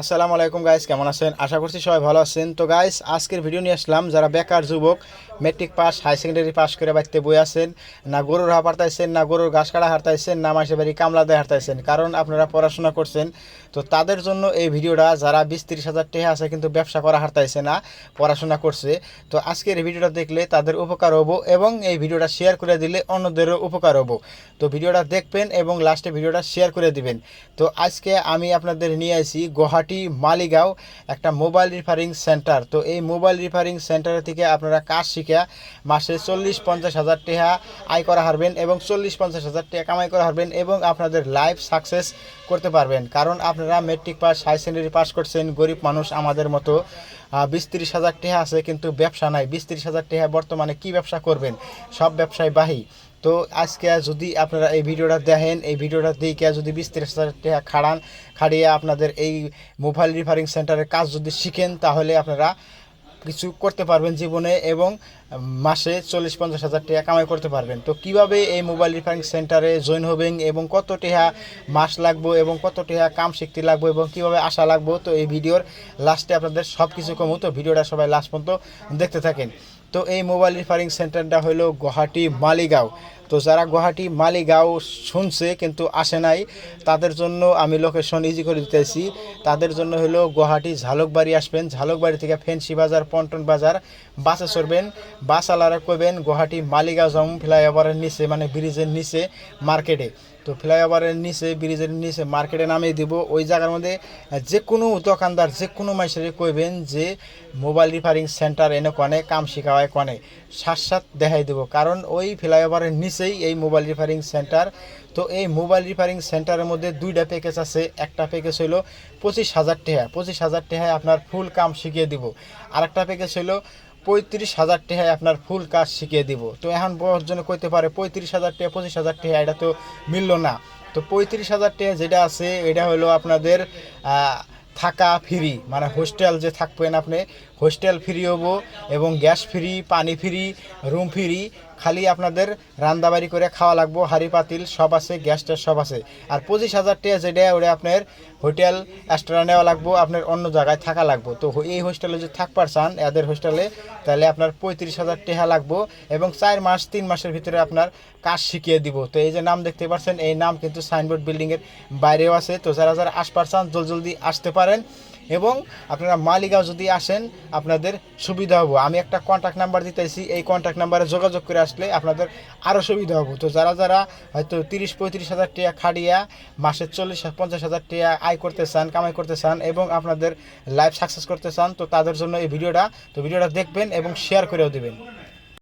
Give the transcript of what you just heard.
আসসালামু আলাইকুম গাইস কেমন আছেন? আশা করছি সবাই ভালো আছেন। তো গাইস আজকের ভিডিও নিয়ে আসলাম যারা বেকার যুবক matric pass high secondary pass করে বাড়িতে বই আছেন, না গরুর হাপ হারতাইছেন না গরুর ঘাস কাটা হারতাইছেন না মাসে বাড়ি কামলা দেয় হারতাইছেন কারণ আপনারা পড়াশোনা করছেন, তো তাদের জন্য এই ভিডিওটা যারা বিশ তিরিশ হাজার টাকা আছে কিন্তু ব্যবসা করা হারতাইছে না, পড়াশোনা করছে, তো আজকের ভিডিওটা দেখলে তাদের উপকার হব এবং এই ভিডিওটা শেয়ার করে দিলে অন্যদেরও উপকার হব। তো ভিডিওটা দেখবেন এবং লাস্টে ভিডিওটা শেয়ার করে দিবেন। তো আজকে আমি আপনাদের নিয়ে আসি গুয়াহাটি মালিগাঁও, একটা মোবাইল রিফারিং সেন্টার। তো এই মোবাইল রিফারিং সেন্টার থেকে আপনারা কাজ শিখে মাসে চল্লিশ পঞ্চাশ হাজার টাকা আয় করা হারবেন এবং চল্লিশ পঞ্চাশ হাজার টাকা কামাই করা হারবেন এবং আপনাদের লাইফ সাকসেস করতে পারবেন। কারণ আপনারা matric pass high secondary pass করছেন, গরিব মানুষ আমাদের মতো বিশ তিরিশ হাজার টাকা আছে কিন্তু ব্যবসা নাই। বিশ তিরিশ হাজার টাকা বর্তমানে কি ব্যবসা করবেন? সব ব্যবসায় বাহি। তো আজকে যদি আপনারা এই ভিডিওটা দেখেন, এই ভিডিওটা দেখে যদি বিশ তিরিশ হাজার টাকা খাড়ান, খাড়িয়ে আপনাদের এই মোবাইল রিফারিং সেন্টারের কাজ যদি শিখেন, তাহলে আপনারা কিছু করতে পারবেন জীবনে এবং মাসে চল্লিশ পঞ্চাশ হাজার টাকা কামাই করতে পারবেন। তো কীভাবে এই মোবাইল রিফারিং সেন্টারে জয়েন হবেন এবং কত টাকা মাস লাগবো এবং কত টাকা কাম শিখতে লাগবো এবং কীভাবে আসা লাগবো, তো এই ভিডিওর লাস্টে আপনাদের সব কিছু কমু। তো ভিডিওটা সবাই লাস্ট পর্যন্ত দেখতে থাকেন। তো এই মোবাইল রিফারিং সেন্টারটা হলো গুয়াহাটি মালিগাঁও। তো যারা গুয়াহাটি, মালিগাঁও শুনছে কিন্তু আসে নাই, তাদের জন্য আমি লোকেশন ইজি করে দিতেছি। তাদের জন্য হলো গুয়াহাটি, ঝালকবাড়ি আসবেন। ঝালকবাড়ি থেকে ফেন্সি বাজার, পন্টন বাজার, বাসে চড়বেন। বাস আলারা কইবেন, গুয়াহাটি, মালিগাঁও জম ফ্লাইওভারের নিচে মানে ব্রিজের নিচে, মার্কেটে। তো ফ্লাইওভারের নিচে, ব্রিজের নিচে, মার্কেটে নামিয়ে দিব। ওই জায়গার মধ্যে যে কোনো দোকানদার যে কোনো মাইসেরে কইবেন যে মোবাইল রিপেয়ারিং সেন্টার এনে কনে, কাম শিখাওয়ায় কনে। সাত সাত দেখাই দেবো। কারণ ওই ফ্লাইওভারের নিচেই এই মোবাইল রিপেয়ারিং সেন্টার তো এই মোবাইল রিপেয়ারিং সেন্টারের মধ্যে দুইটা প্যাকেজ আছে। একটা প্যাকেজ হলো পঁচিশ হাজার টাকা। পঁচিশ হাজার টাকায় আপনার ফুল কাম শিখিয়ে দিব। আরেকটা প্যাকেজ হলো পঁয়ত্রিশ হাজার টাকায় আপনার ফুল কাজ শিখিয়ে দিব। তো এখন বয়স জন্য কইতে পারে, পঁয়ত্রিশ হাজার টাকা, পঁচিশ হাজার টাকা, এটা তো মিললো না। তো পঁয়ত্রিশ হাজার টাকা যেটা আছে, এটা হলো আপনাদের থাকা ফ্রি মানে হোস্টেল যে থাকবেন আপনি হোস্টেল ফ্রি হব এবং গ্যাস ফ্রি পানি ফ্রি রুম ফ্রি খালি আপনাদের রান্দাবাড়ি করে খাওয়া লাগবো, হাঁড়ি পাতিল সব আছে, গ্যাস ট্যাস সব আছে। আর পঁচিশ হাজার টাকা যেটা ওটা আপনার হোটেল এক্সট্রা নেওয়া লাগবো, আপনার অন্য জায়গায় থাকা লাগবো। তো এই হোস্টেলে যদি থাকবার চান এদের হোস্টেলে তাহলে আপনার পঁয়ত্রিশ হাজার টাকা লাগবো এবং চার মাস, তিন মাসের ভিতরে আপনার কাজ শিখিয়ে দিব। তো এই যে নাম দেখতে পাচ্ছেন এই নাম কিন্তু সাইনবোর্ড বিল্ডিংয়ের বাইরেও আছে। তো যারা যারা আসবার চান জলদি জলদি আসতে পারেন। এবং আপনারা মালিগাঁও যদি আসেন, আপনাদের সুবিধা হব। আমি একটা কন্ট্যাক্ট নাম্বার দিতেছি, এই কন্ট্যাক্ট নাম্বারে যোগাযোগ করে আসলে আপনাদের আরও সুবিধা হব। তো যারা যারা হয়তো তিরিশ পঁয়ত্রিশ হাজার টাকা খাড়িয়া মাসে চল্লিশ পঞ্চাশ হাজার টাকা আয় করতে চান, কামাই করতে চান এবং আপনাদের লাইফ সাকসেস করতে চান, তো তাদের জন্য এই ভিডিওটা, তো ভিডিওটা দেখবেন এবং শেয়ার করেও দেবেন।